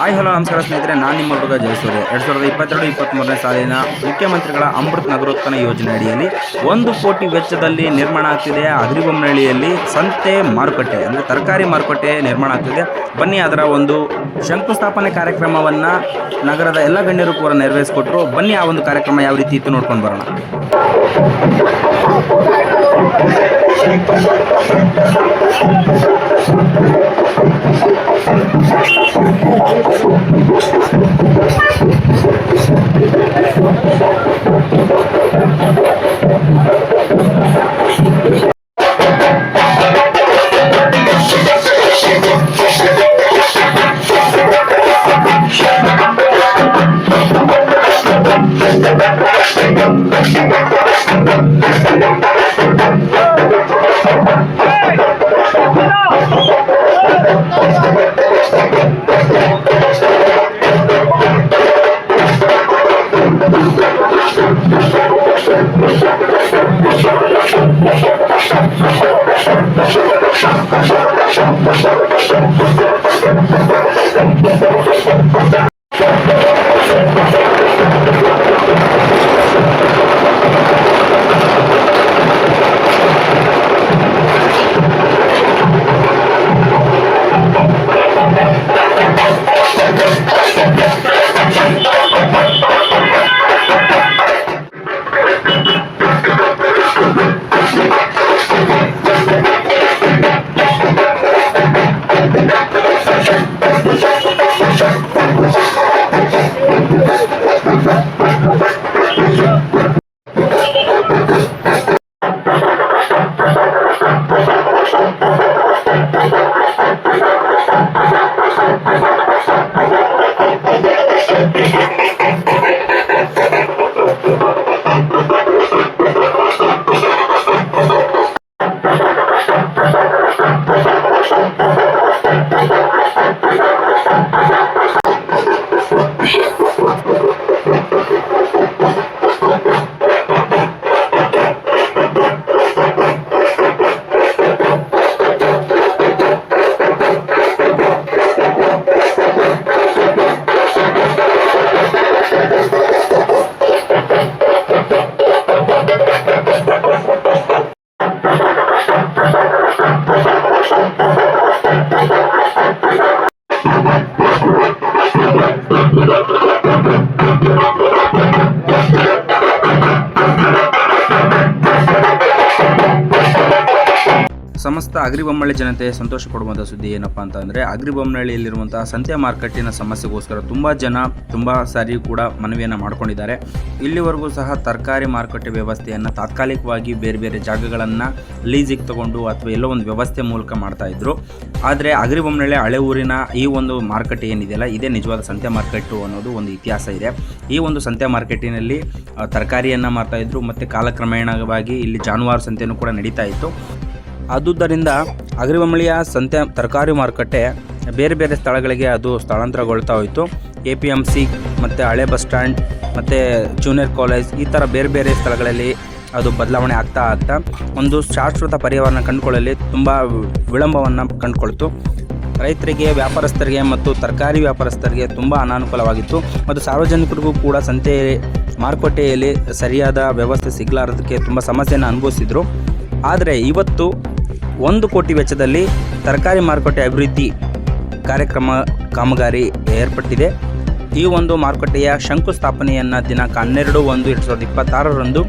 Hi, hello, ನಮಸ್ಕಾರ ಸ್ನೇಹಿತರೆ. ನಾನು ನಿಮ್ಮ ಹುಡುಗ ಜಯಸೂರ್ಯ. ಎರಡು ಸಾವಿರದ ಇಪ್ಪತ್ತೆರಡು ಇಪ್ಪತ್ತ್ಮೂರನೇ ಸಾಲಿನ ಮುಖ್ಯಮಂತ್ರಿಗಳ ಅಮೃತ್ ನಗರೋತ್ಥಾನ ಯೋಜನೆ ಅಡಿಯಲ್ಲಿ ಒಂದು ಕೋಟಿ ವೆಚ್ಚದಲ್ಲಿ ನಿರ್ಮಾಣ ಆಗ್ತಿದೆ. ಅಗ್ರಿಬೊಮ್ಮನಹಳ್ಳಿಯಲ್ಲಿ ಸಂತೆ ಮಾರುಕಟ್ಟೆ, ಅಂದರೆ ತರಕಾರಿ ಮಾರುಕಟ್ಟೆ ನಿರ್ಮಾಣ ಆಗ್ತಿದೆ. ಬನ್ನಿ, ಅದರ ಒಂದು ಶಂಕುಸ್ಥಾಪನೆ ಕಾರ್ಯಕ್ರಮವನ್ನು ನಗರದ ಎಲ್ಲ ಗಣ್ಯರು ಕೂಡ ನೆರವೇರಿಸಿಕೊಟ್ರು. ಬನ್ನಿ, ಆ ಒಂದು ಕಾರ್ಯಕ್ರಮ ಯಾವ ರೀತಿ ಇತ್ತು ನೋಡ್ಕೊಂಡು ಬರೋಣ. ಸಮಸ್ತ ಅಗ್ರಿಬೊಮ್ಮಳ್ಳಿ ಜನತೆ ಸಂತೋಷ ಪಡುವಂಥ ಸುದ್ದಿ ಏನಪ್ಪ ಅಂತಂದರೆ ಅಗ್ರಿಬೊಮ್ಮನಹಳ್ಳಿಯಲ್ಲಿರುವಂತಹ ಸಂತೆ ಮಾರುಕಟ್ಟಿನ ಸಮಸ್ಯೆಗೋಸ್ಕರ ತುಂಬ ಜನ ತುಂಬ ಸಾರಿ ಕೂಡ ಮನವಿಯನ್ನು ಮಾಡ್ಕೊಂಡಿದ್ದಾರೆ. ಇಲ್ಲಿವರೆಗೂ ಸಹ ತರಕಾರಿ ಮಾರುಕಟ್ಟೆ ವ್ಯವಸ್ಥೆಯನ್ನು ತಾತ್ಕಾಲಿಕವಾಗಿ ಬೇರೆ ಬೇರೆ ಜಾಗಗಳನ್ನು ಲೀಸಿಗೆ ತಗೊಂಡು ಅಥವಾ ಎಲ್ಲೋ ಒಂದು ವ್ಯವಸ್ಥೆ ಮೂಲಕ ಮಾಡ್ತಾ ಇದ್ರು. ಆದರೆ ಅಗ್ರಿಬೊಮ್ಮನಹಳ್ಳಿ ಹಳೆ ಊರಿನ ಈ ಒಂದು ಮಾರುಕಟ್ಟೆ ಏನಿದೆಯಲ್ಲ, ಇದೇ ನಿಜವಾದ ಸಂತೆ ಮಾರ್ಕೆಟು ಅನ್ನೋದು ಒಂದು ಇತಿಹಾಸ ಇದೆ. ಈ ಒಂದು ಸಂತೆ ಮಾರ್ಕೆಟಿನಲ್ಲಿ ತರಕಾರಿಯನ್ನು ಮಾರ್ತಾಯಿದ್ರು ಮತ್ತು ಕಾಲಕ್ರಮೇಣವಾಗಿ ಇಲ್ಲಿ ಜಾನುವಾರು ಸಂತೆಯೂ ಕೂಡ ನಡೀತಾ ಇತ್ತು. ಆದುದರಿಂದ ಅಗ್ರಿಬೊಮ್ಮಳಿಯ ಸಂತೆ ತರಕಾರಿ ಮಾರುಕಟ್ಟೆ ಬೇರೆ ಬೇರೆ ಸ್ಥಳಗಳಿಗೆ ಅದು ಸ್ಥಳಾಂತರಗೊಳ್ತಾ ಹೋಯಿತು. ಎ ಪಿ ಎಂ ಸಿ ಮತ್ತು ಹಳೆ ಬಸ್ ಸ್ಟ್ಯಾಂಡ್ ಮತ್ತು ಜೂನಿಯರ್ ಕಾಲೇಜ್ ಈ ಥರ ಬೇರೆ ಬೇರೆ ಸ್ಥಳಗಳಲ್ಲಿ ಅದು ಬದಲಾವಣೆ ಆಗ್ತಾ ಆಗ್ತಾ ಒಂದು ಶಾಶ್ವತ ಪರಿಹಾರನ ಕಂಡುಕೊಳ್ಳಲಿ ತುಂಬ ವಿಳಂಬವನ್ನು ಕಂಡುಕೊಳ್ತು. ರೈತರಿಗೆ, ವ್ಯಾಪಾರಸ್ಥರಿಗೆ ಮತ್ತು ತರಕಾರಿ ವ್ಯಾಪಾರಸ್ಥರಿಗೆ ತುಂಬ ಅನಾನುಕೂಲವಾಗಿತ್ತು. ಮತ್ತು ಸಾರ್ವಜನಿಕರಿಗೂ ಕೂಡ ಸಂತೆ ಮಾರುಕಟ್ಟೆಯಲ್ಲಿ ಸರಿಯಾದ ವ್ಯವಸ್ಥೆ ಸಿಗಲಾರದಕ್ಕೆ ತುಂಬ ಸಮಸ್ಯೆಯನ್ನು ಅನುಭವಿಸಿದರು. ಆದರೆ ಇವತ್ತು ಒಂದು ಕೋಟಿ ವೆಚ್ಚದಲ್ಲಿ ತರಕಾರಿ ಮಾರುಕಟ್ಟೆ ಅಭಿವೃದ್ಧಿ ಕಾರ್ಯಕ್ರಮ ಕಾಮಗಾರಿ ಏರ್ಪಟ್ಟಿದೆ. ಈ ಒಂದು ಮಾರುಕಟ್ಟೆಯ ಶಂಕುಸ್ಥಾಪನೆಯನ್ನು ದಿನಾಂಕ ಹನ್ನೆರಡು ಒಂದು ಎರಡು ಸಾವಿರದ ಇಪ್ಪತ್ತಾರರಂದು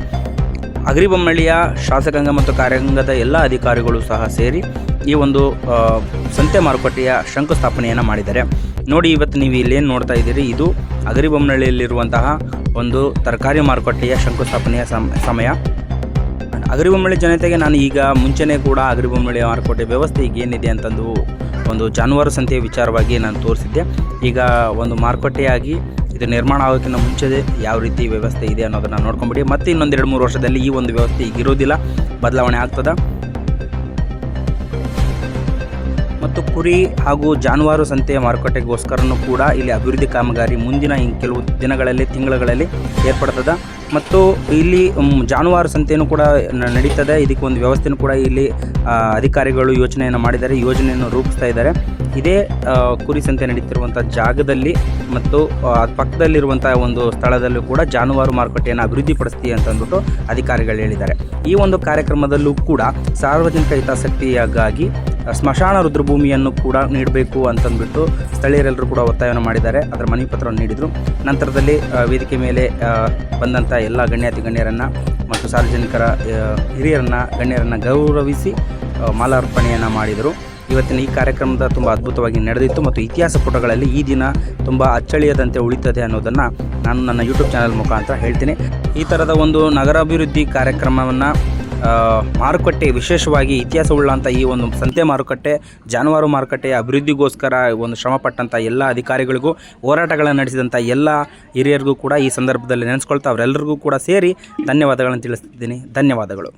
ಅಗ್ರಿಬೊಮ್ಮಳ್ಳಿಯ ಶಾಸಕಾಂಗ ಮತ್ತು ಕಾರ್ಯಾಂಗದ ಎಲ್ಲ ಅಧಿಕಾರಿಗಳು ಸಹ ಸೇರಿ ಈ ಒಂದು ಸಂತೆ ಮಾರುಕಟ್ಟೆಯ ಶಂಕುಸ್ಥಾಪನೆಯನ್ನು ಮಾಡಿದ್ದಾರೆ. ನೋಡಿ, ಇವತ್ತು ನೀವು ಇಲ್ಲೇನು ನೋಡ್ತಾ ಇದ್ದೀರಿ, ಇದು ಅಗರಿಬೊಮ್ಮನಹಳ್ಳಿಯಲ್ಲಿರುವಂತಹ ಒಂದು ತರಕಾರಿ ಮಾರುಕಟ್ಟೆಯ ಶಂಕುಸ್ಥಾಪನೆಯ ಸಮ, ಸಮಯ. ಅಗರಿಬೊಮ್ಮಳ್ಳಿ ಜನತೆಗೆ ನಾನು ಈಗ ಮುಂಚೆನೇ ಕೂಡ ಅಗರಿಬೊಮ್ಮಳ್ಳಿ ಮಾರುಕಟ್ಟೆ ವ್ಯವಸ್ಥೆ ಈಗ ಏನಿದೆ ಅಂತಂದು ಒಂದು ಜಾನುವಾರು ಸಂತೆಯ ವಿಚಾರವಾಗಿ ನಾನು ತೋರಿಸಿದ್ದೆ. ಈಗ ಒಂದು ಮಾರುಕಟ್ಟೆಯಾಗಿ ಇದು ನಿರ್ಮಾಣ ಆಗೋಕ್ಕಿಂತ ಮುಂಚೆ ಯಾವ ರೀತಿ ವ್ಯವಸ್ಥೆ ಇದೆ ಅನ್ನೋದನ್ನು ನೋಡ್ಕೊಂಬಿಡಿ. ಮತ್ತೆ ಇನ್ನೊಂದು ಎರಡು ಮೂರು ವರ್ಷದಲ್ಲಿ ಈ ಒಂದು ವ್ಯವಸ್ಥೆ ಈಗ ಇರೋದಿಲ್ಲ. ಬದಲಾವಣೆ ಆಗ್ತದ. ಮತ್ತು ಕುರಿ ಹಾಗೂ ಜಾನುವಾರು ಸಂತೆಯ ಮಾರುಕಟ್ಟೆಗೋಸ್ಕರನೂ ಕೂಡ ಇಲ್ಲಿ ಅಭಿವೃದ್ಧಿ ಕಾಮಗಾರಿ ಮುಂದಿನ ಕೆಲವು ದಿನಗಳಲ್ಲಿ, ತಿಂಗಳುಗಳಲ್ಲಿ ಏರ್ಪಡ್ತದೆ. ಮತ್ತು ಇಲ್ಲಿ ಜಾನುವಾರು ಸಂತೆಯೂ ಕೂಡ ನಡೀತದೆ. ಇದಕ್ಕೆ ಒಂದು ವ್ಯವಸ್ಥೆನೂ ಕೂಡ ಇಲ್ಲಿ ಅಧಿಕಾರಿಗಳು ಯೋಚನೆಯನ್ನು ಮಾಡಿದ್ದಾರೆ, ಯೋಜನೆಯನ್ನು ರೂಪಿಸ್ತಾ ಇದ್ದಾರೆ. ಇದೇ ಕುರಿ ಸಂತೆ ನಡೀತಿರುವಂಥ ಜಾಗದಲ್ಲಿ ಮತ್ತು ಪಕ್ಕದಲ್ಲಿರುವಂಥ ಒಂದು ಸ್ಥಳದಲ್ಲೂ ಕೂಡ ಜಾನುವಾರು ಮಾರುಕಟ್ಟೆಯನ್ನು ಅಭಿವೃದ್ಧಿಪಡಿಸ್ತೀವಿ ಅಂತ ಅಂದ್ಬಿಟ್ಟು ಅಧಿಕಾರಿಗಳು ಹೇಳಿದ್ದಾರೆ. ಈ ಒಂದು ಕಾರ್ಯಕ್ರಮದಲ್ಲೂ ಕೂಡ ಸಾರ್ವಜನಿಕ ಹಿತಾಸಕ್ತಿಯಾಗಿ ಸ್ಮಶಾನ ರುದ್ರಭೂಮಿಯನ್ನು ಕೂಡ ನೀಡಬೇಕು ಅಂತಂದ್ಬಿಟ್ಟು ಸ್ಥಳೀಯರೆಲ್ಲರೂ ಕೂಡ ಒತ್ತಾಯವನ್ನು ಮಾಡಿದ್ದಾರೆ. ಅದರ ಮನವಿ ಪತ್ರವನ್ನು ನೀಡಿದರು. ನಂತರದಲ್ಲಿ ವೇದಿಕೆ ಮೇಲೆ ಬಂದಂಥ ಎಲ್ಲ ಗಣ್ಯಾತಿ ಗಣ್ಯರನ್ನು ಮತ್ತು ಸಾರ್ವಜನಿಕರ ಹಿರಿಯರನ್ನು, ಗಣ್ಯರನ್ನು ಗೌರವಿಸಿ ಮಾಲಾರ್ಪಣೆಯನ್ನು ಮಾಡಿದರು. ಇವತ್ತಿನ ಈ ಕಾರ್ಯಕ್ರಮದ ತುಂಬ ಅದ್ಭುತವಾಗಿ ನಡೆದಿತ್ತು ಮತ್ತು ಇತಿಹಾಸ ಪುಟಗಳಲ್ಲಿ ಈ ದಿನ ತುಂಬ ಅಚ್ಚಳಿಯದಂತೆ ಉಳಿತದೆ ಅನ್ನೋದನ್ನು ನಾನು ನನ್ನ ಯೂಟ್ಯೂಬ್ ಚಾನಲ್ ಮುಖಾಂತರ ಹೇಳ್ತೀನಿ. ಈ ಥರದ ಒಂದು ನಗರಾಭಿವೃದ್ಧಿ ಕಾರ್ಯಕ್ರಮವನ್ನು ಮಾರುಕಟ್ಟೆ, ವಿಶೇಷವಾಗಿ ಇತಿಹಾಸವುಳ್ಳಂಥ ಈ ಒಂದು ಸಂತೆ ಮಾರುಕಟ್ಟೆ, ಜಾನುವಾರು ಮಾರುಕಟ್ಟೆಯ ಅಭಿವೃದ್ಧಿಗೋಸ್ಕರ ಒಂದು ಶ್ರಮಪಟ್ಟಂಥ ಎಲ್ಲ ಅಧಿಕಾರಿಗಳಿಗೂ, ಹೋರಾಟಗಳನ್ನು ನಡೆಸಿದಂಥ ಎಲ್ಲ ಹಿರಿಯರಿಗೂ ಕೂಡ ಈ ಸಂದರ್ಭದಲ್ಲಿ ನೆನೆಸ್ಕೊಳ್ತಾ ಅವರೆಲ್ಲರಿಗೂ ಕೂಡ ಸೇರಿ ಧನ್ಯವಾದಗಳನ್ನು ತಿಳಿಸ್ತಿದ್ದೀನಿ. ಧನ್ಯವಾದಗಳು.